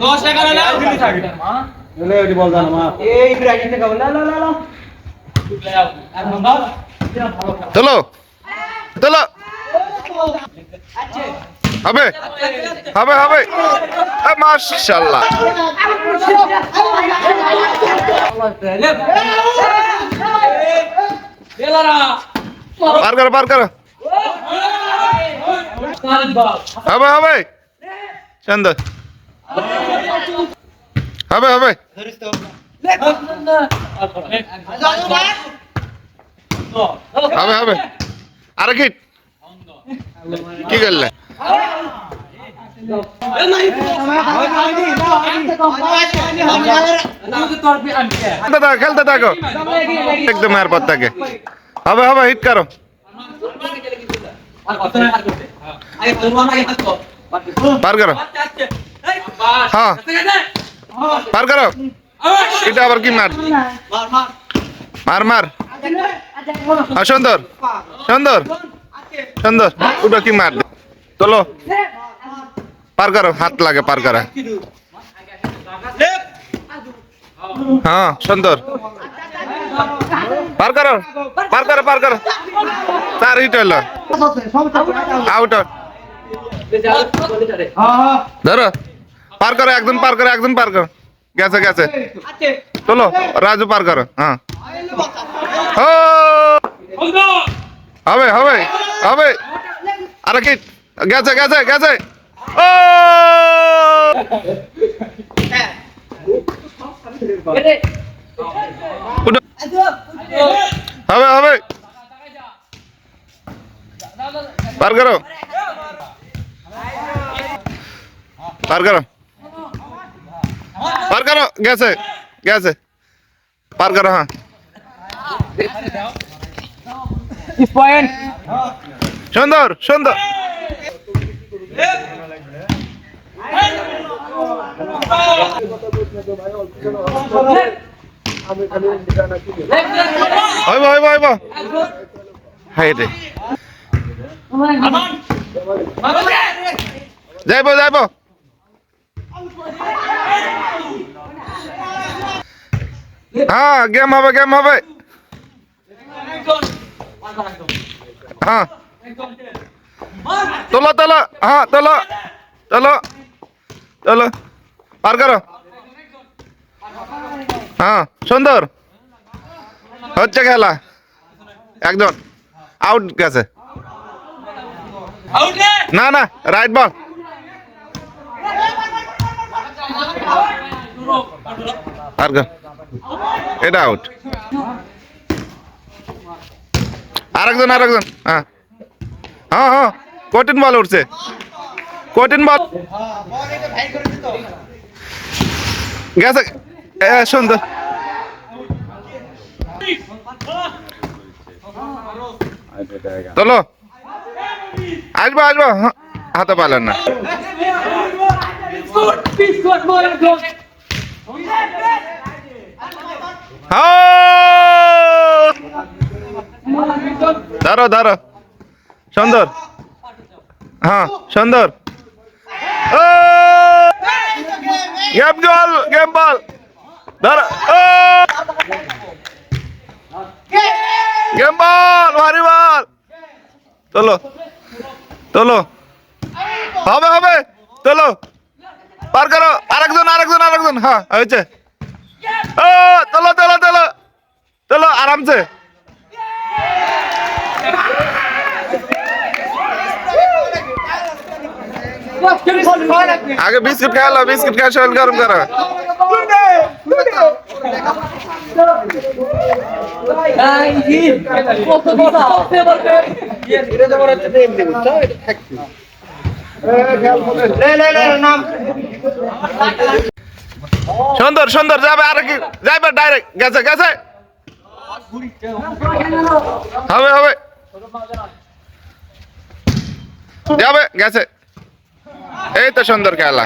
দশ এগারো না বলে জানো মা এই ব্রাজিল থেকে বল হবে। হবে হবে। এ, পার করো পার করো। হবে হবে। সুন্দর হবে হবে হবে হবে আরে কি কি করলে খেলতে থাকো খেলতে থাকো একদম আর পর থাকে হবে হবে হিট করো পার করো। হ্যাঁ। পার করো। এটা আবার কি মার? মার মার। হ্যাঁ সুন্দর সুন্দর সুন্দর। ওটা কি মার? তোলো। পার করো, হাত লাগে পার করা। হ্যাঁ সুন্দর। পার করো পার করো পার করো। তার হিট হইল আউট ধরো। পার করো, একজন পার করো, একজন পার করো। গেছে গেছে। চলো, রাজু পার করো হ্যাঁ। হবে হবে হবে। আরে কি? গেছে গেছে গেছে। ও! হবে হবে। পার করো। পার করো পার করো গেছে গেছে পার করো হ্যাঁ পয়েন্ট সুন্দর সুন্দর হইব হইব হইব হাই রে যাইব যাইব হ্যাঁ গেম হবে গেম হবে। হ্যাঁ। তোলো তোলো। হ্যাঁ তোলো। তোলো। তোলো। পার করো। হ্যাঁ সুন্দর। হচ্ছে খেলা। একজন। আউট গেছে। না না রাইট বল আর এটা আউট আরেকজন আরেকজন। হ্যাঁ। হ্যাঁ হ্যাঁ। কঠিন বল উঠছে। কঠিন বল গেছে। সুন্দর চলো। আসব আসব। হাতে পারলেন না। ধরো ধরো সুন্দর। হ্যাঁ সুন্দর! গেম জল, গেম বল। ধরো গেম বল, ভারি বল। তোলো তোলো। হবে হবে। তোলো। পার করো আরেকজন আরেকজন আরেকজন। হ্যাঁ হয়েছে। ও চলো তোলো তোলো। চলো আরামসে। আগে বিস্কিট খাওয়ালো বিস্কুট খাওয়া শরীর গরম করো। সুন্দর সুন্দর, যাবে আর কি যাবে ডাইরেক্ট গেছে গেছে। হবে হবে। যাবে, গেছে। এই তো সুন্দর খেলা।